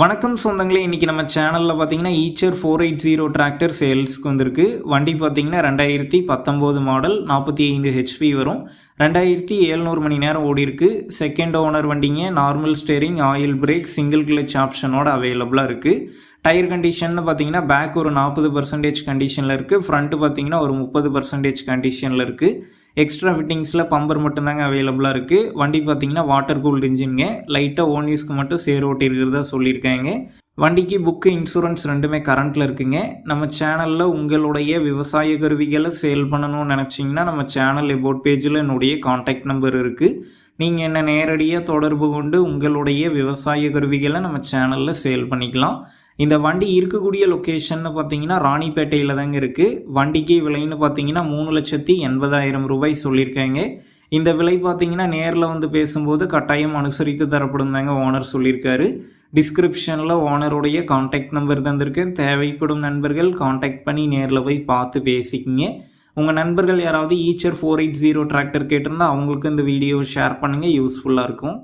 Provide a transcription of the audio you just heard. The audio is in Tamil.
வணக்கம் சொந்தங்களே இன்றைக்கி நம்ம சேனலில் பார்த்தீங்கன்னா Eicher four eight zero tractor சேல்ஸ்க்கு வந்திருக்கு. வண்டி பார்த்தீங்கன்னா ரெண்டாயிரத்தி பத்தொம்போது மாடல் நாற்பத்தி ஐந்து ஹெச்பி வரும். ரெண்டாயிரத்தி ஏழ்நூறு மணி நேரம் ஓடிருக்கு செகண்ட் ஓனர் வண்டிங்க normal steering oil brake single clutch ஆப்ஷனோட அவைலபிளாக இருக்குது டயர் கண்டிஷன்னு பார்த்தீங்கன்னா பேக் ஒரு நாற்பது பர்சன்டேஜ் கண்டிஷனில் இருக்குது ஃப்ரண்ட்டு பார்த்தீங்கன்னா ஒரு முப்பது பர்சன்டேஜ் கண்டிஷனில் இருக்குது எக்ஸ்ட்ரா ஃபிட்டிங்ஸில் பம்பர் மட்டும்தாங்க அவைலபிளாக இருக்குது வண்டி பார்த்திங்கன்னா வாட்டர் கூல்டு இன்ஜின்ங்க லைட்டாக ஓன் யூஸ்க்கு மட்டும் சேர் ஓட்டியிருக்கிறதா சொல்லியிருக்காங்க. வண்டிக்கு புக்கு இன்சூரன்ஸ் ரெண்டுமே கரண்ட்டில் இருக்குங்க. நம்ம சேனலில் உங்களுடைய விவசாய கருவிகளை சேல் பண்ணணும்னு நினச்சிங்கன்னா நம்ம சேனல் எபோட் பேஜில் என்னுடைய காண்டாக்ட் நம்பர் இருக்குது நீங்கள் என்ன நேரடியாக தொடர்பு கொண்டு உங்களுடைய விவசாய கருவிகளை நம்ம சேனலில் சேல் பண்ணிக்கலாம். இந்த வண்டி இருக்கக்கூடிய லொக்கேஷன்னு பார்த்தீங்கன்னா ராணிப்பேட்டையில் தாங்க இருக்குது வண்டிக்கு விலைன்னு பார்த்தீங்கன்னா மூணு லட்சத்தி எண்பதாயிரம் ரூபாய் சொல்லியிருக்காங்க. இந்த விலை பார்த்தீங்கன்னா நேரில் வந்து பேசும்போது கட்டாயம் அனுசரித்து தரப்படும் தாங்க ஓனர் சொல்லியிருக்காரு. டிஸ்கிரிப்ஷனில் ஓனருடைய காண்டாக்ட் நம்பர் தந்திருக்கேன் தேவைப்படும் நண்பர்கள் காண்டாக்ட் பண்ணி நேரில் போய் பார்த்து பேசிக்கிங்க. உங்கள் நண்பர்கள் யாராவது Eicher four eight zero tractor கேட்டிருந்தால் அவங்களுக்கு இந்த வீடியோவை ஷேர் பண்ணுங்கள் யூஸ்ஃபுல்லாக இருக்கும்.